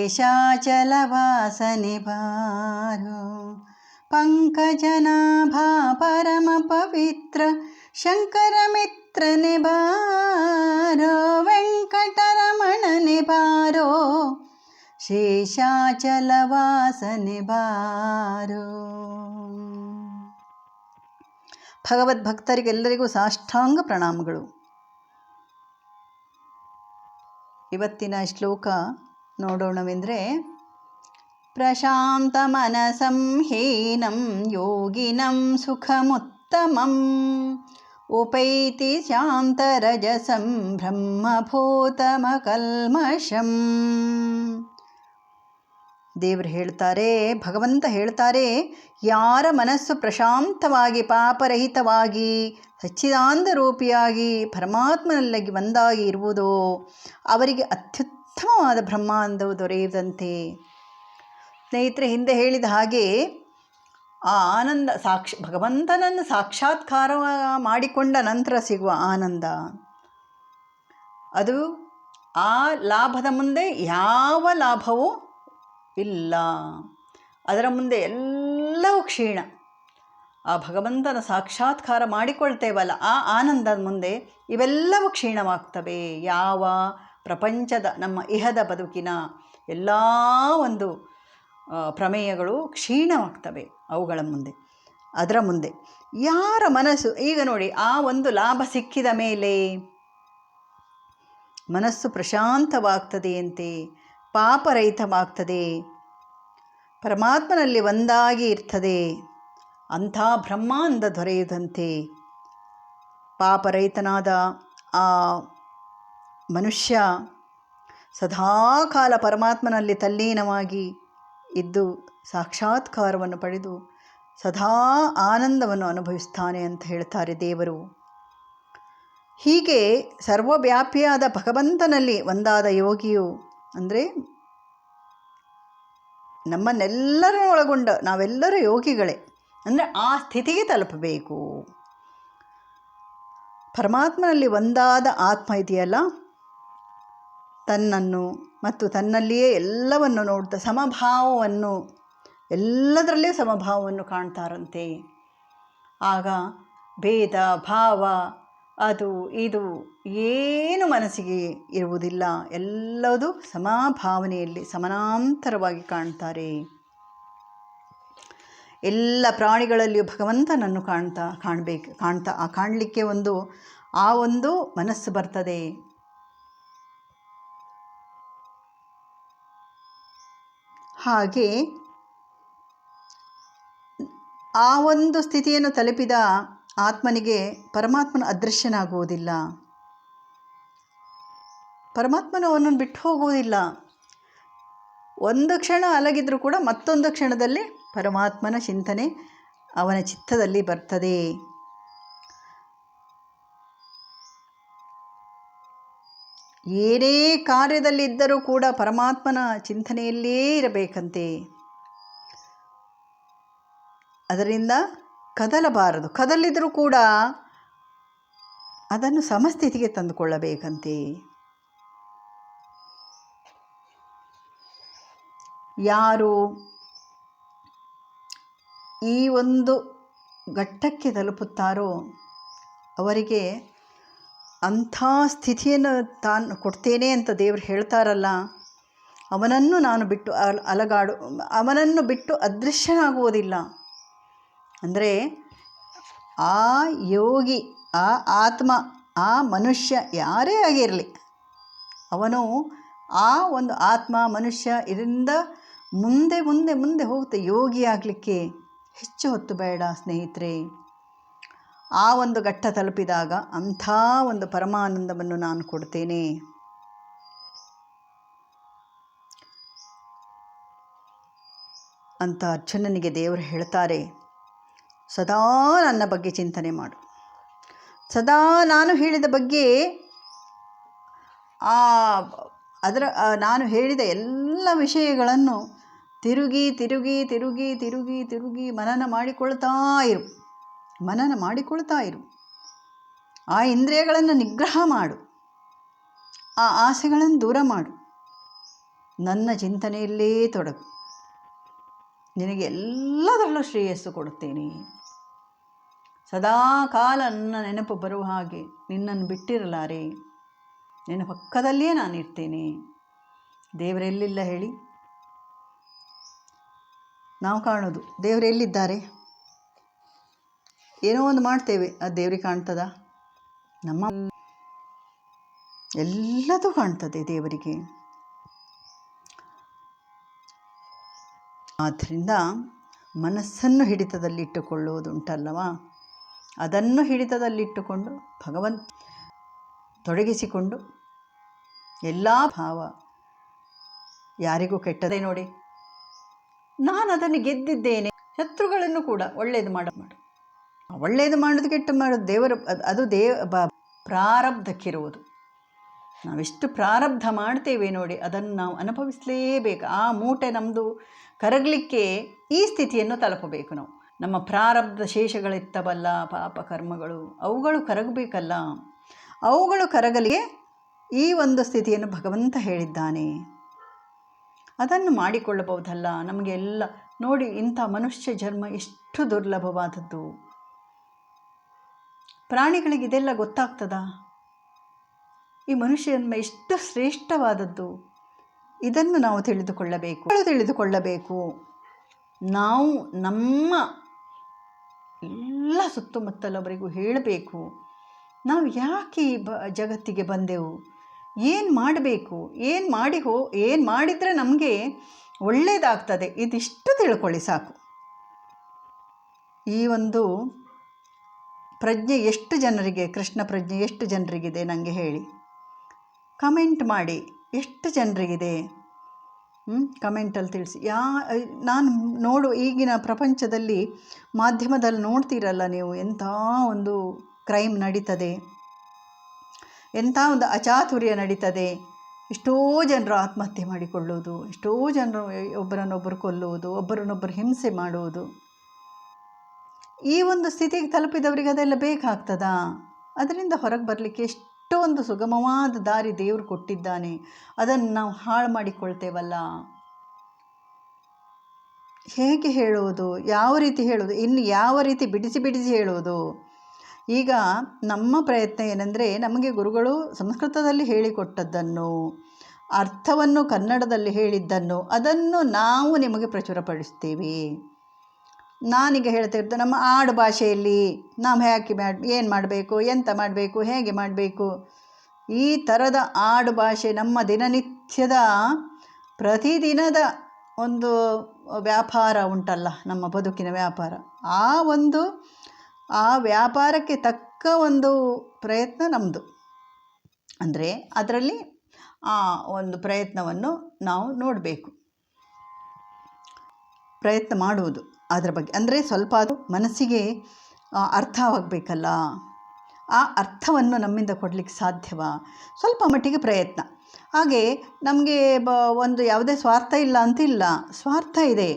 ಶೇಷಾಚಲವಾಸನೆ ಬಾರೋ ಪಂಕಜನಾಭಾ ಪರಮ ಪವಿತ್ರ ಶಂಕರ ಮಿತ್ರನೆ ಬಾರೋ ವೆಂಕಟರಮಣನೆ ಬಾರೋ ಶೇಷಾಚಲವಾಸನೆ ಬಾರೋ ಭಗವದ್ಭಕ್ತರಿಗೆಲ್ಲರಿಗೂ ಸಾಷ್ಟಾಂಗ ಪ್ರಣಾಮಗಳು ಇವತ್ತಿನ ಶ್ಲೋಕ ನೋಡೋಣವೆಂದರೆ ಪ್ರಶಾಂತ ಮನಸಂ ಹೀನಂ ಯೋಗಿನಂ ಸುಖಮುತ್ತಮಂ ಉಪೈತಿ ಶಾಂತರಜಸಂ ಬ್ರಹ್ಮಭೂತಮಕಲ್ಮಷಂ. ದೇವರು ಹೇಳ್ತಾರೆ, ಭಗವಂತ ಹೇಳ್ತಾರೆ, ಯಾರ ಮನಸ್ಸು ಪ್ರಶಾಂತವಾಗಿ, ಪಾಪರಹಿತವಾಗಿ, ಸಚ್ಚಿದಾನಂದ ರೂಪಿಯಾಗಿ ಪರಮಾತ್ಮನಲ್ಲಿ ಒಂದಾಗಿ ಇರುವುದೋ, ಅವರಿಗೆ ಅತ್ಯುತ್ತಮವಾದ ಬ್ರಹ್ಮಾಂಡವು ದೊರೆಯದಂತೆ. ಸ್ನೇಹಿತರೆ, ಹಿಂದೆ ಹೇಳಿದ ಹಾಗೆ ಆ ಆನಂದ ಸಾಕ್ಷ, ಭಗವಂತನನ್ನು ಸಾಕ್ಷಾತ್ಕಾರ ಮಾಡಿಕೊಂಡ ನಂತರ ಸಿಗುವ ಆನಂದ. ಅದು ಆ ಲಾಭದ ಮುಂದೆ ಯಾವ ಲಾಭವೂ ಇಲ್ಲ. ಅದರ ಮುಂದೆ ಎಲ್ಲವೂ ಕ್ಷೀಣ. ಆ ಭಗವಂತನ ಸಾಕ್ಷಾತ್ಕಾರ ಮಾಡಿಕೊಳ್ತೇವಲ್ಲ, ಆ ಆನಂದದ ಮುಂದೆ ಇವೆಲ್ಲವೂ ಕ್ಷೀಣವಾಗ್ತವೆ. ಯಾವ ಪ್ರಪಂಚದ, ನಮ್ಮ ಇಹದ ಬದುಕಿನ ಎಲ್ಲ ಒಂದು ಪ್ರಮೇಯಗಳು ಕ್ಷೀಣವಾಗ್ತವೆ ಅವುಗಳ ಮುಂದೆ, ಅದರ ಮುಂದೆ. ಯಾರ ಮನಸ್ಸು, ಈಗ ನೋಡಿ, ಆ ಒಂದು ಲಾಭ ಸಿಕ್ಕಿದ ಮೇಲೆ ಮನಸ್ಸು ಪ್ರಶಾಂತವಾಗ್ತದೆಯಂತೆ, ಪಾಪರಹಿತವಾಗ್ತದೆ, ಪರಮಾತ್ಮನಲ್ಲಿ ಒಂದಾಗಿ ಇರ್ತದೆ, ಅಂಥ ಬ್ರಹ್ಮಾಂದ ದೊರೆಯದಂತೆ ಪಾಪರಹಿತನಾದ ಆ ಮನುಷ್ಯ ಸದಾಕಾಲ ಪರಮಾತ್ಮನಲ್ಲಿ ತಲ್ಲೀನವಾಗಿ ಇದ್ದು ಸಾಕ್ಷಾತ್ಕಾರವನ್ನು ಪಡೆದು ಸದಾ ಆನಂದವನ್ನು ಅನುಭವಿಸ್ತಾನೆ ಅಂತ ಹೇಳ್ತಾರೆ ದೇವರು. ಹೀಗೆ ಸರ್ವವ್ಯಾಪಿಯಾದ ಭಗವಂತನಲ್ಲಿ ಒಂದಾದ ಯೋಗಿಯು ಅಂದರೆ ನಮ್ಮನ್ನೆಲ್ಲರನ್ನು ಒಳಗೊಂಡ ನಾವೆಲ್ಲರೂ ಯೋಗಿಗಳೇ. ಅಂದರೆ ಆ ಸ್ಥಿತಿಗೆ ತಲುಪಬೇಕು. ಪರಮಾತ್ಮನಲ್ಲಿ ಒಂದಾದ ಆತ್ಮ ಇದೆಯಲ್ಲ? ತನ್ನನ್ನು ಮತ್ತು ತನ್ನಲ್ಲಿಯೇ ಎಲ್ಲವನ್ನು ನೋಡ್ತಾ ಸಮಭಾವವನ್ನು, ಎಲ್ಲದರಲ್ಲೇ ಸಮಭಾವವನ್ನು ಕಾಣ್ತಾರಂತೆ. ಆಗ ಭೇದ, ಭಾವ, ಅದು, ಇದು ಏನು ಮನಸ್ಸಿಗೆ ಇರುವುದಿಲ್ಲ, ಎಲ್ಲದೂ ಸಮಭಾವನೆಯಲ್ಲಿ ಸಮಾನಾಂತರವಾಗಿ ಕಾಣ್ತಾರೆ. ಎಲ್ಲ ಪ್ರಾಣಿಗಳಲ್ಲಿಯೂ ಭಗವಂತನನ್ನು ಕಾಣ್ತಾ, ಕಾಣಬೇಕು, ಕಾಣ್ತಾ, ಆ ಕಾಣಲಿಕ್ಕೆ ಒಂದು, ಆ ಒಂದು ಮನಸ್ಸು ಬರ್ತದೆ. ಹಾಗೆ ಆ ಒಂದು ಸ್ಥಿತಿಯನ್ನು ತಲುಪಿದ ಆತ್ಮನಿಗೆ ಪರಮಾತ್ಮನ ಅದೃಶ್ಯನಾಗುವುದಿಲ್ಲ. ಪರಮಾತ್ಮನು ಅವನನ್ನು ಬಿಟ್ಟು ಹೋಗುವುದಿಲ್ಲ. ಒಂದು ಕ್ಷಣ ಅಲಗಿದ್ರೂ ಕೂಡ ಮತ್ತೊಂದು ಕ್ಷಣದಲ್ಲಿ ಪರಮಾತ್ಮನ ಚಿಂತನೆ ಅವನ ಚಿತ್ತದಲ್ಲಿ ಬರ್ತದೆ. ಏನೇ ಕಾರ್ಯದಲ್ಲಿದ್ದರೂ ಕೂಡ ಪರಮಾತ್ಮನ ಚಿಂತನೆಯಲ್ಲೇ ಇರಬೇಕಂತೆ. ಅದರಿಂದ ಕದಲಬಾರದು. ಕದಲಿದರೂ ಕೂಡ ಅದನ್ನು ಸಮಸ್ಥಿತಿಗೆ ತಂದುಕೊಳ್ಳಬೇಕಂತೆ. ಯಾರು ಈ ಒಂದು ಘಟ್ಟಕ್ಕೆ ತಲುಪುತ್ತಾರೋ ಅವರಿಗೆ ಅಂಥ ಸ್ಥಿತಿಯನ್ನು ತಾನು ಕೊಡ್ತೇನೆ ಅಂತ ದೇವರು ಹೇಳ್ತಾರಲ್ಲ, ಅವನನ್ನು ನಾನು ಬಿಟ್ಟು ಅಲ, ಅಲಗಾಡು, ಅವನನ್ನು ಬಿಟ್ಟು ಅದೃಶ್ಯನಾಗುವುದಿಲ್ಲ. ಅಂದರೆ ಆ ಯೋಗಿ, ಆ ಆತ್ಮ, ಆ ಮನುಷ್ಯ ಯಾರೇ ಆಗಿರಲಿ, ಅವನು ಆ ಒಂದು ಆತ್ಮ, ಮನುಷ್ಯ ಇದರಿಂದ ಮುಂದೆ ಮುಂದೆ ಮುಂದೆ ಹೋಗುತ್ತೆ ಯೋಗಿ ಆಗಲಿಕ್ಕೆ. ಹೆಚ್ಚು ಹೊತ್ತು ಬೇಡ ಸ್ನೇಹಿತರೆ. ಆ ಒಂದು ಘಟ್ಟ ತಲುಪಿದಾಗ ಅಂಥ ಒಂದು ಪರಮಾನಂದವನ್ನು ನಾನು ಕೊಡ್ತೇನೆ. ಅಂತ ಅರ್ಜುನನಿಗೆ ದೇವರು ಹೇಳ್ತಾರೆ, ಸದಾ ನನ್ನ ಬಗ್ಗೆ ಚಿಂತನೆ ಮಾಡು. ಸದಾ ನಾನು ಹೇಳಿದ ಬಗ್ಗೆ ಆ ಅದರ ನಾನು ಹೇಳಿದ ಎಲ್ಲ ವಿಷಯಗಳನ್ನು ತಿರುಗಿ ತಿರುಗಿ ತಿರುಗಿ ತಿರುಗಿ ತಿರುಗಿ ಮನನ ಮಾಡಿಕೊಳ್ತಾ ಇರು. ಮನನ ಮಾಡಿಕೊಳ್ತಾ ಇರು. ಆ ಇಂದ್ರಿಯಗಳನ್ನು ನಿಗ್ರಹ ಮಾಡು. ಆ ಆಸೆಗಳನ್ನು ದೂರ ಮಾಡು. ನನ್ನ ಚಿಂತನೆಯಲ್ಲೇ ತೊಡಗು. ನಿನಗೆ ಎಲ್ಲದರಲ್ಲೂ ಶ್ರೇಯಸ್ಸು ಕೊಡುತ್ತೇನೆ. ಸದಾ ಕಾಲ ನನ್ನ ನೆನಪು ಬರುವ ಹಾಗೆ ನಿನ್ನನ್ನು ಬಿಟ್ಟಿರಲಾರೆ. ನಿನ್ನ ಪಕ್ಕದಲ್ಲಿಯೇ ನಾನಿರ್ತೇನೆ ದೇವರೆಲ್ಲಿಲ್ಲ ಹೇಳಿ. ನಾವು ಕಾಣೋದು ದೇವರು ಎಲ್ಲಿದ್ದಾರೆ? ಏನೋ ಒಂದು ಮಾಡ್ತೇವೆ. ಅದು ದೇವ್ರಿಗೆ ಕಾಣ್ತದ? ನಮ್ಮ ಎಲ್ಲದೂ ಕಾಣ್ತದೆ ದೇವರಿಗೆ. ಆದ್ದರಿಂದ ಮನಸ್ಸನ್ನು ಹಿಡಿತದಲ್ಲಿಟ್ಟುಕೊಳ್ಳುವುದುಂಟಲ್ಲವ? ಅದನ್ನು ಹಿಡಿತದಲ್ಲಿಟ್ಟುಕೊಂಡು ಭಗವಂತ ತೊಡಗಿಸಿಕೊಂಡು ಎಲ್ಲ ಭಾವ ಯಾರಿಗೂ ಕೆಟ್ಟದೇ ನೋಡಿ. ನಾನು ಅದನ್ನು ಗೆದ್ದಿದ್ದೇನೆ. ಶತ್ರುಗಳನ್ನು ಕೂಡ ಒಳ್ಳೆಯದು ಮಾಡ ಒಳ್ಳೆಯದು ಮಾಡೋದು ಕೆಟ್ಟ ಮಾಡೋದು, ದೇವರ ಅದು- ದೇವ ಬ, ಪ್ರಾರಬ್ಧಕ್ಕಿರುವುದು. ನಾವೆಷ್ಟು ಪ್ರಾರಬ್ಧ ಮಾಡ್ತೇವೆ ನೋಡಿ, ಅದನ್ನು ನಾವು ಅನುಭವಿಸಲೇಬೇಕು. ಆ ಮೂಟೆ ನಮ್ಮದು ಕರಗಲಿಕ್ಕೆ ಈ ಸ್ಥಿತಿಯನ್ನು ತಲುಪಬೇಕು ನಾವು. ನಮ್ಮ ಪ್ರಾರಬ್ಧ ಶೇಷಗಳಿರ್ತವಲ್ಲ ಪಾಪ ಕರ್ಮಗಳು, ಅವುಗಳು ಕರಗಬೇಕಲ್ಲ. ಅವುಗಳು ಕರಗಲಿಗೆ ಈ ಒಂದು ಸ್ಥಿತಿಯನ್ನು ಭಗವಂತ ಹೇಳಿದ್ದಾನೆ. ಅದನ್ನು ಮಾಡಿಕೊಳ್ಳಬಹುದಲ್ಲ. ನಮಗೆ ಎಲ್ಲ ನೋಡಿ, ಇಂಥ ಮನುಷ್ಯ ಜನ್ಮ ಎಷ್ಟು ದುರ್ಲಭವಾದದ್ದು. ಪ್ರಾಣಿಗಳಿಗೆ ಇದೆಲ್ಲ ಗೊತ್ತಾಗ್ತದಾ? ಈ ಮನುಷ್ಯ ಜನ್ಮ ಎಷ್ಟು ಶ್ರೇಷ್ಠವಾದದ್ದು. ಇದನ್ನು ನಾವು ತಿಳಿದುಕೊಳ್ಳಬೇಕು. ತಿಳಿದುಕೊಳ್ಳಬೇಕು? ನಾವು ನಮ್ಮ ಎಲ್ಲ ಸುತ್ತಮುತ್ತಲವರಿಗೂ ಹೇಳಬೇಕು. ನಾವು ಯಾಕೆ ಈ ಬ ಜಗತ್ತಿಗೆ ಬಂದೆವು? ಏನು ಮಾಡಬೇಕು? ಏನು ಮಾಡಿ ಹೋ, ಏನು ಮಾಡಿದರೆ ನಮಗೆ ಒಳ್ಳೆಯದಾಗ್ತದೆ ಇದಿಷ್ಟು ತಿಳ್ಕೊಳ್ಳಿ ಸಾಕು. ಈ ಒಂದು ಪ್ರಜ್ಞೆ ಎಷ್ಟು ಜನರಿಗೆ, ಕೃಷ್ಣ ಪ್ರಜ್ಞೆ ಎಷ್ಟು ಜನರಿಗಿದೆ ನನಗೆ ಹೇಳಿ. ಕಮೆಂಟ್ ಮಾಡಿ, ಎಷ್ಟು ಜನರಿಗಿದೆ? ಕಮೆಂಟಲ್ಲಿ ತಿಳಿಸಿ. ಯಾ, ನಾನು ನೋಡು, ಈಗಿನ ಪ್ರಪಂಚದಲ್ಲಿ ಮಾಧ್ಯಮದಲ್ಲಿ ನೋಡ್ತೀರಲ್ಲ ನೀವು ಎಂಥ ಒಂದು ಕ್ರೈಮ್ ನಡೀತದೆ. ಎಂಥ ಒಂದು ಅಚಾತುರ್ಯ ನಡೀತದೆ. ಎಷ್ಟೋ ಜನರು ಆತ್ಮಹತ್ಯೆ ಮಾಡಿಕೊಳ್ಳುವುದು ಎಷ್ಟೋ ಜನರು ಒಬ್ಬರನ್ನೊಬ್ಬರು ಕೊಲ್ಲುವುದು ಒಬ್ಬರನ್ನೊಬ್ಬರು ಹಿಂಸೆ ಮಾಡುವುದು ಈ ಒಂದು ಸ್ಥಿತಿಗೆ ತಲುಪಿದವರಿಗೆ ಅದೆಲ್ಲ ಬೇಕಾಗ್ತದ? ಅದರಿಂದ ಹೊರಗೆ ಬರಲಿಕ್ಕೆ ಒಂದು ಸುಗಮವಾದ ದಾರಿ ದೇವರು ಕೊಟ್ಟಿದ್ದಾನೆ. ಅದನ್ನು ನಾವು ಹಾಳು ಮಾಡಿಕೊಳ್ತೇವಲ್ಲ. ಹೇಗೆ ಹೇಳುವುದು? ಯಾವ ರೀತಿ ಹೇಳುವುದು? ಇನ್ನು ಯಾವ ರೀತಿ ಬಿಡಿಸಿ ಬಿಡಿಸಿ ಹೇಳುವುದು? ಈಗ ನಮ್ಮ ಪ್ರಯತ್ನ ಏನಂದರೆ ನಮಗೆ ಗುರುಗಳು ಸಂಸ್ಕೃತದಲ್ಲಿ ಹೇಳಿಕೊಟ್ಟದ್ದನ್ನು, ಅರ್ಥವನ್ನು ಕನ್ನಡದಲ್ಲಿ ಹೇಳಿದ್ದನ್ನು, ಅದನ್ನು ನಾವು ನಿಮಗೆ ಪ್ರಚುರಪಡಿಸ್ತೇವೆ. ನಾನೀಗ ಹೇಳ್ತಾ ಇರೋದು, ನಮ್ಮ ಆಡು ಭಾಷೆಯಲ್ಲಿ ನಾವು ಹ್ಯಾಕಿ ಮಾಡಿ, ಏನು ಮಾಡಬೇಕು, ಎಂತ ಮಾಡಬೇಕು, ಹೇಗೆ ಮಾಡಬೇಕು? ಈ ಥರದ ಆಡು ಭಾಷೆ ನಮ್ಮ ದಿನನಿತ್ಯದ ಪ್ರತಿದಿನದ ಒಂದು ವ್ಯಾಪಾರ ಉಂಟಲ್ಲ, ನಮ್ಮ ಬದುಕಿನ ವ್ಯಾಪಾರ. ಆ ಒಂದು, ಆ ವ್ಯಾಪಾರಕ್ಕೆ ತಕ್ಕ ಒಂದು ಪ್ರಯತ್ನ ನಮ್ಮದು ಅಂದರೆ ಅದರಲ್ಲಿ ಆ ಒಂದು ಪ್ರಯತ್ನವನ್ನು ನಾವು ನೋಡಬೇಕು. ಪ್ರಯತ್ನ ಮಾಡುವುದು. ಅದರ ಬಗ್ಗೆ. ಅಂದರೆ ಸ್ವಲ್ಪ ಅದು ಮನಸ್ಸಿಗೆ ಅರ್ಥವಾಗಬೇಕಲ್ಲ ಆ ಅರ್ಥವನ್ನು ನಮ್ಮಿಂದ ಕೊಡಲಿಕ್ಕೆ ಸಾಧ್ಯವಾ? ಸ್ವಲ್ಪ ಮಟ್ಟಿಗೆ ಪ್ರಯತ್ನ. ಹಾಗೆ ನಮಗೆ ಬ, ಒಂದು ಯಾವುದೇ ಸ್ವಾರ್ಥ ಇಲ್ಲ ಅಂತಿಲ್ಲ. ಸ್ವಾರ್ಥ ಇದೆ.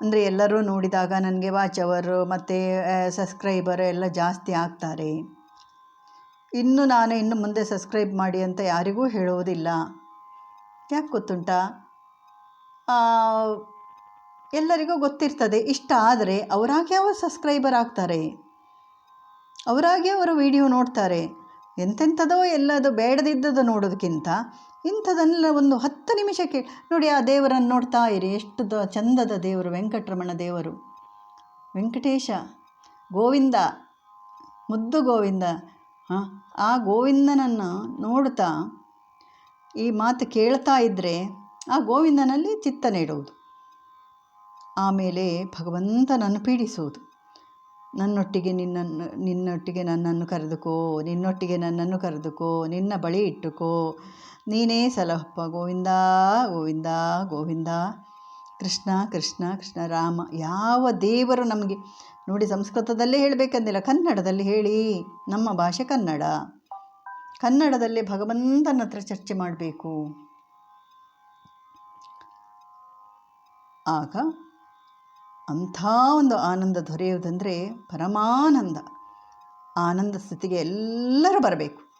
ಅಂದರೆ ಎಲ್ಲರೂ ನೋಡಿದಾಗ ನನಗೆ ವಾಚ್ ಅವರು ಮತ್ತು ಸಬ್ಸ್ಕ್ರೈಬರ್ ಎಲ್ಲ ಜಾಸ್ತಿ ಆಗ್ತಾರೆ. ಇನ್ನು ನಾನು ಇನ್ನು ಮುಂದೆ ಸಬ್ಸ್ಕ್ರೈಬ್ ಮಾಡಿ ಅಂತ ಯಾರಿಗೂ ಹೇಳುವುದಿಲ್ಲ. ಯಾಕೆ ಗೊತ್ತುಂಟಾ? ಎಲ್ಲರಿಗೂ ಗೊತ್ತಿರ್ತದೆ, ಇಷ್ಟ ಆದರೆ ಅವರಾಗೆ ಅವರು ಸಬ್ಸ್ಕ್ರೈಬರ್ ಆಗ್ತಾರೆ. ಅವರಾಗೆ ಅವರು ವಿಡಿಯೋ ನೋಡ್ತಾರೆ. ಎಂತೆಂಥದೋ ಎಲ್ಲದು ಬೇಡದಿದ್ದದ್ದು ನೋಡೋದಕ್ಕಿಂತ ಇಂಥದನ್ನೆಲ್ಲ ಒಂದು ಹತ್ತು ನಿಮಿಷಕ್ಕೆ ನೋಡಿ ಆ ದೇವರನ್ನು ನೋಡ್ತಾ ಇರಿ, ಎಷ್ಟು ದ, ಚಂದದ ದೇವರು, ವೆಂಕಟರಮಣ ದೇವರು. ವೆಂಕಟೇಶ, ಗೋವಿಂದ, ಮುದ್ದು ಗೋವಿಂದ. ಹಾಂ, ಆ ಗೋವಿಂದನನ್ನು ನೋಡ್ತಾ ಈ ಮಾತು ಕೇಳ್ತಾ ಇದ್ದರೆ ಆ ಗೋವಿಂದನಲ್ಲಿ ಚಿತ್ತ ನೆಡುವುದು. ಆಮೇಲೆ ಭಗವಂತನನ್ನು ಪೀಡಿಸುವುದು. ನನ್ನೊಟ್ಟಿಗೆ ನಿನ್ನನ್ನು, ನಿನ್ನೊಟ್ಟಿಗೆ ನನ್ನನ್ನು ಕರೆದುಕೋ, ನಿನ್ನೊಟ್ಟಿಗೆ ನನ್ನನ್ನು ಕರೆದುಕೋ, ನಿನ್ನ ಬಳಿ ಇಟ್ಟುಕೋ. ನೀನೇ ಸಲಹಪ್ಪ ಗೋವಿಂದ ಗೋವಿಂದ ಗೋವಿಂದ. ಕೃಷ್ಣ ಕೃಷ್ಣ ಕೃಷ್ಣ, ರಾಮ, ಯಾವ ದೇವರು ನಮಗೆ, ನೋಡಿ ಸಂಸ್ಕೃತದಲ್ಲೇ ಹೇಳಬೇಕಂದಿಲ್ಲ, ಕನ್ನಡದಲ್ಲಿ ಹೇಳಿ. ನಮ್ಮ ಭಾಷೆ ಕನ್ನಡ. ಕನ್ನಡದಲ್ಲಿ ಭಗವಂತನ ಹತ್ರ ಚರ್ಚೆ ಮಾಡಬೇಕು. ಆಗ ಅಂಥ ಒಂದು ಆನಂದ ದೊರೆಯುವುದಂದರೆ ಪರಮಾನಂದ. ಆನಂದ ಸ್ಥಿತಿಗೆ ಎಲ್ಲರೂ ಬರಬೇಕು.